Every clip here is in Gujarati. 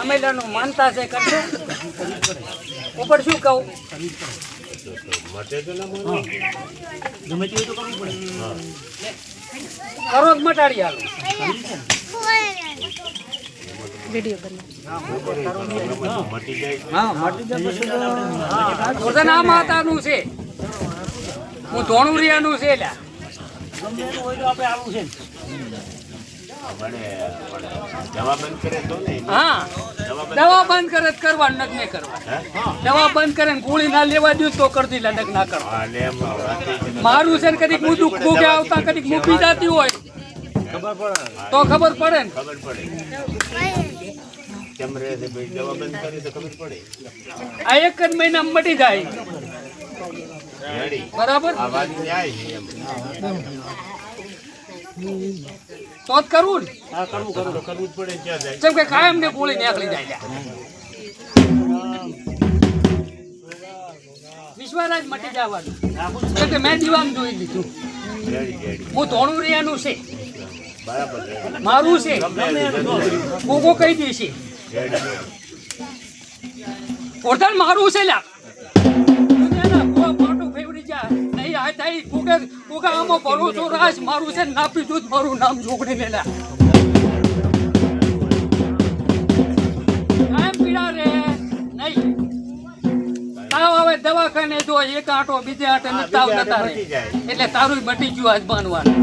અમેલાનું માનતા છે કરશે. ઉપર શું કહું? મટે તો કરો? જ મટાડી માતાનું છે. હું ધોણુરિયાનું છે એટલે. ને. હા. દવા બંધ કરે? તો કરવા નક નહીં કરવા દવા બંધ કરે ને ગોળી ના લેવા દઉં તો કરતી લે ના કરવા. મારું છે ને કદીક મુદુક ફૂગે આવતા કદીક મૂકી જાતી હોય. તો ખબર પડે ને. ખબર પડે. કેમ રહે છે ભાઈ? દવા બંધ કરી તો ખબર પડે. આ એક જ મહિના મટી જાય. બરાબર? આ વાત ન્યાય છે એમ. તો જ કરવું ને. કરવું કરવું. કરવું જ પડે ક્યાં જાય. જેમ કે કાયમ ને ગોળી નીકળી જાય વિશ્વરાજ મટી જવાનું. કેમ કે મેં દીવામ જોઈ લીધું. હું ધોણું છે બરાબર છે. મારું છે. કોકો કહી દે છે. પોતાન મારું છે લ્યા. મોટું પાટું ફેવડી જા. નહીં આ થાય કોકે આમાં ભરોસો રાજ મારું છે ના પીધું જ મારું નામ જોગડી લેલા લ્યા પીડા રે નહીં. તાવ આવે દવાખાને જો એક આંટો બીજે આંટે ને તાવ નતા રે એટલે તારું મટી ગયું આજ બાંધવાનું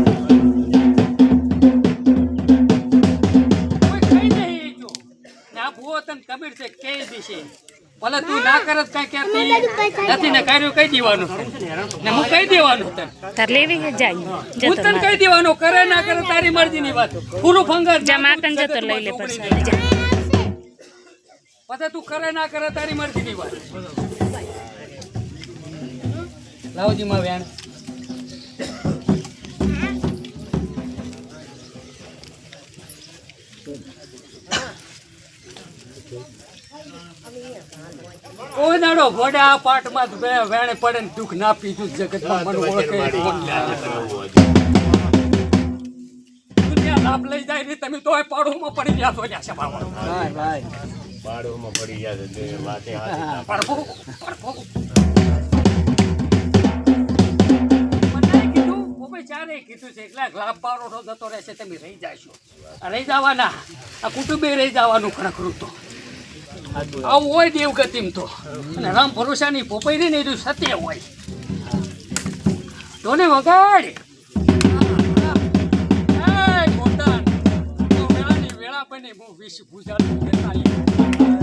કોઈ કઈ નહીં જો. આ ભૂવો તને કબીર છે કે દિશે ભલે તું ના કરત કઈ કહેતી નથી ને કર્યું કઈ દેવાનું? ને હું કઈ દેવાનું તને? તાર લેવી જાય? હું તને કઈ દેવાનું? કરે ના કરે તારી મરજી ની વાત. પૂરું ફંગર જા માકન જતો લઈ લે પછી. જા. પછી તું કરે ના કરે તારી મરજી ની વાત. લાવજી માં વેણ કોઈ દાડો ભોડે આ પાટમાં જ બે- વેણે પડે ને દુઃખ ના પીધું જગતમાં મને ઓળખે. લાભ લઈ જાય ને તમે તોય પાડોમાં પડી ગયા છો લ્યા સભામાં. બાળોમાં પડી ગયા છે તે વાતે પડવો. કીધું, બોબે છે, એટલે લાભ પાડો તો જતો રહેશે, તમે રહી જાશો. આ રહી જવાના. આ કુટુંબે રહી જવાનું ખરેખરું તો. આવું હોય દેવગતિમ તો. અને રામ ભરોસાની પોપાઈ ને એ સત્ય હોય. તોને વગાડ. વેળા પણ હું વિષ ભૂજાનું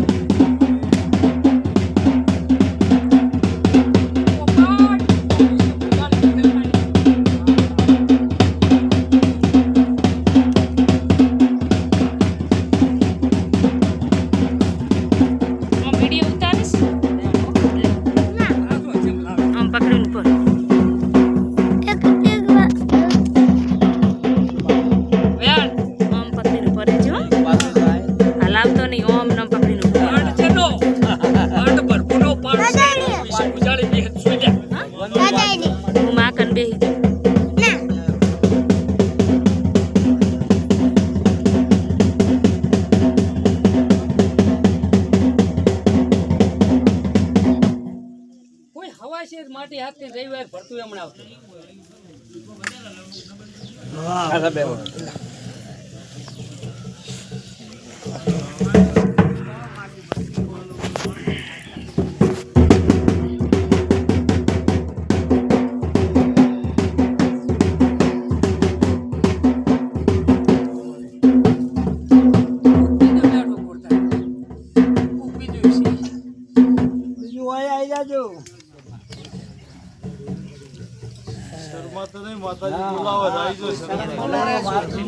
ભરતું હમણાં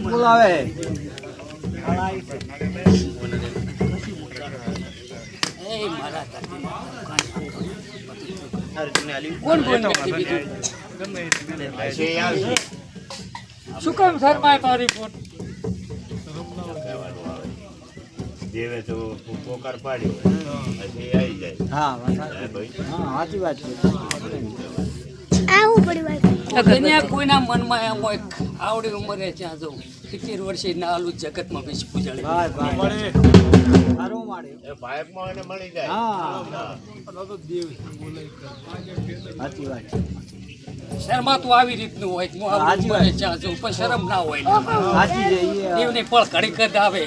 બોલાવે. કોણ કોણ શું કામ શરમાય મારી ફોટ દેવે તો પોકાર પાડ્યો. પછી આવી જાય. હા વાત હે હા સાચી વાત છે. દુનિયા કોઈના મનમાં એમ હોય આવડી ઉંમરે ત્યાં જવું સિત્તેર વર્ષે ના આલું જગતમાં બેસી પૂજાડી ભાઈ ભાઈ. સારું મળ્યું એ બાઇકમાં એને મળી જાય. હા. સાચી વાત. છે શર્મા તો આવી રીતનું હોય હું આવડી ઉંમરે વાત. જવું પણ શરમ ના હોય. ઈ, પળ ઘડી કદ આવે.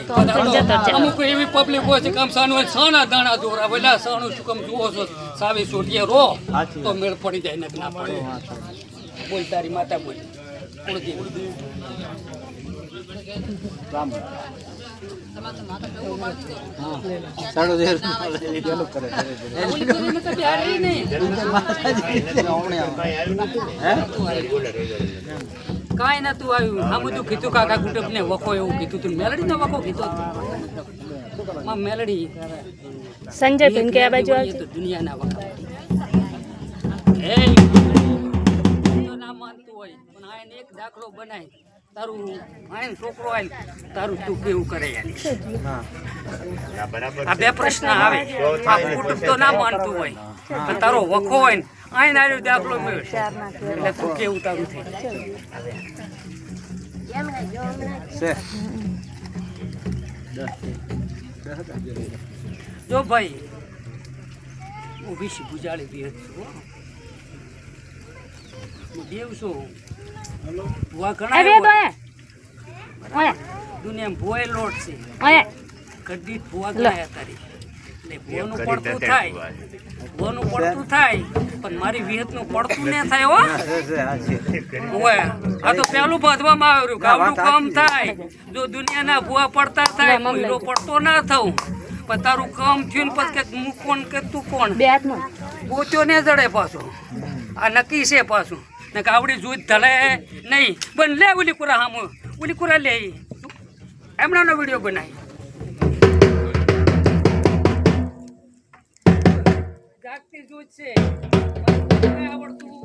અમુક એવી પબ્લિક હોય છે કે આમ સાનું સાના દાણા દોરા પેલા સાનું શું કામ જુઓ છો સાવી સોટીએ રો તો મેળ પડી જાય ને ના પડે. બોલ. તારી માતા બોલ કુળદેવ. કાંઈ નતું આવ્યું. આ બધું કીધું કાકા કુટુંબ ને વખો એવું કીધું તું. મેલડી નો વખો કીધો મેલડી. સંજય બેન કે આ બાજુ દુનિયાના વખા હોય પણ આ એક દાખલો બનાય. તારું આયન છોકરો હોય તારું તું કેવું કરે આ બે પ્રશ્ન આવે. આ કુટુંબ તો ના માનતું હોય. પણ તારો વખો હોય ને આયન આર્યો દાખલો મેળવશે એટલે તું કેવું તારું થઈ જો ભાઈ હું છે ગુજાળી બી છું હો. હું દેવ છું ભુવા એ ઘણા દુનિયામાં ભુવાય લોટ છે. કદી ભુવા ગણાય તારી. એટલે ભુવાનું પડતું થાય. ભોનું પડતું થાય. પણ મારી વિહતનું પડતું ને થાય હો. આ તો પહેલું બાંધવામાં આવ્યું ના, વાત કામ થાય. જો દુનિયાના ભુવા પડતા થાય લઈ પડતો ના થવું પણ તારું કામ થયું ને પછી કે હું કોણ કે તું કોણ? પોચો ને જડે પાછો. આ નક્કી છે પાછું. નહીં. પણ લે ઓલી કુરા હામો. ઓલી કુરા લે ઈ. એમણાનો વીડિયો બનાવી જાગતી જૂથ છે. આવડતું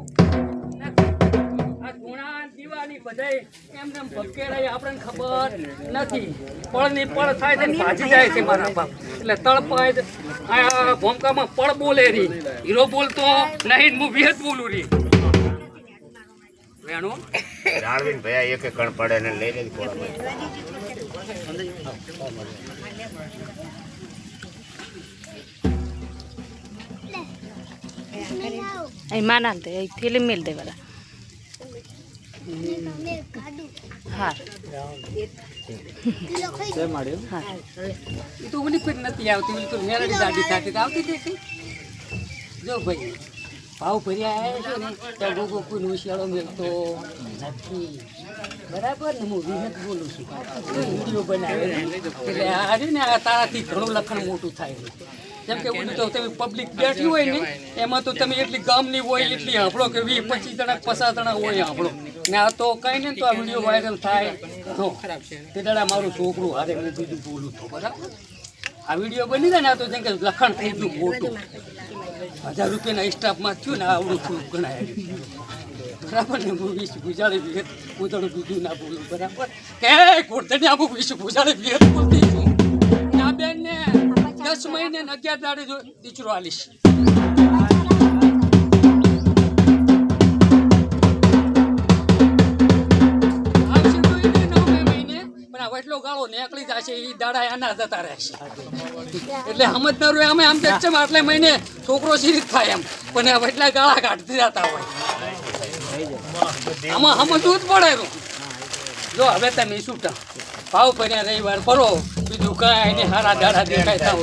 આ ગુણા દીવાની બધાય એમને એમ ભટકેરાય આપણને ખબર નથી. પળની પળ થાય છે ભાજી જાય છે મારા એટલે તળપાય ભોમકામાં પળ બોલે રી. હીરો બોલતો નહીં હું વિહત બોલું રી. વેણુ? રાણવીન ભૈયા એક એક કણ પડે ને લઈને જ ખોળામાં. અહીં માના દે અહીં ફિલ્મ મેલ દે વાળા હા. હા. એ તો પણ નથી આવતી તો મેરડી દાઢી થતી આવતી જો ભાઈ. ભાવ ભર્યા આવ્યા છે ને, તો ગોગો કોઈ હોશિયાળો મેળતો નથી. બરાબર ને, હું વિનત બોલું છું. વીડિયો બનાવે એટલે આ ને, આ તારાથી ઘણું લખણ મોટું થાય છે. જેમ કે ઓલું તો તમે પબ્લિક બેઠી હોય ને, એમાં તો તમે એટલી ગામની હોય, એટલી હાંભળો કે વીસ, પચીસ જણા પચાસ જણા હોય હાંભળો. ને આ તો કઈ ને, તો આ વીડિયો વાયરલ થાય. તો દાડા મારું છોકરું હારે મેં બીજું બોલું તો, બરાબર? આ વીડિયો બની જાય ને તો જેમ કે લખણ થઈ ગયું મોટું હજાર રૂપિયાના સ્ટાફમાં થયું ને આવડું થયું ગણાય બરાબર ને? હું વીસ ભૂજાળી વિહત ઉદળું દૂધું ના બોલું, બરાબર? કે ગોળધણી આવું વીસ ભૂજાળી વિહત બોલતી છું. આ બેન ને દસ મહિને અગિયાર દાડે દીચરો આલીશ. આ ગાળો નીકળી જશે એ દાડા એના જતા રહેશે. એટલે સમજનારું અમે આમ દેખ છે આટલે મહિને છોકરો સિરીજ થાય એમ. પણ આ એટલા ગાળા કાઢતી જતા હોય. આમાં સમજવું જ પડે. જો, હવે તમે છૂટા ભાવ ભર્યા રવિવાર ફરો. બીજું કાંઈ નહીં, હારા દાડા દેખાય થાવ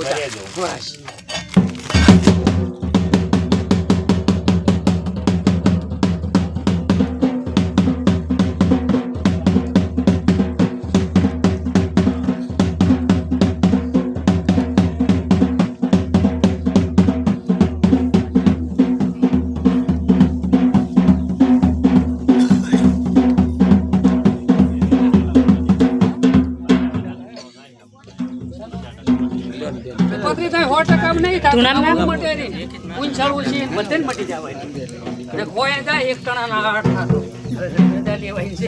સો ટકા નહીં થાય ના? મટે નહીં. ઊંચાળું છે બધે મટી જવાય ને જાય એક ટણાના આઠ થતો. બધા લેવાય છે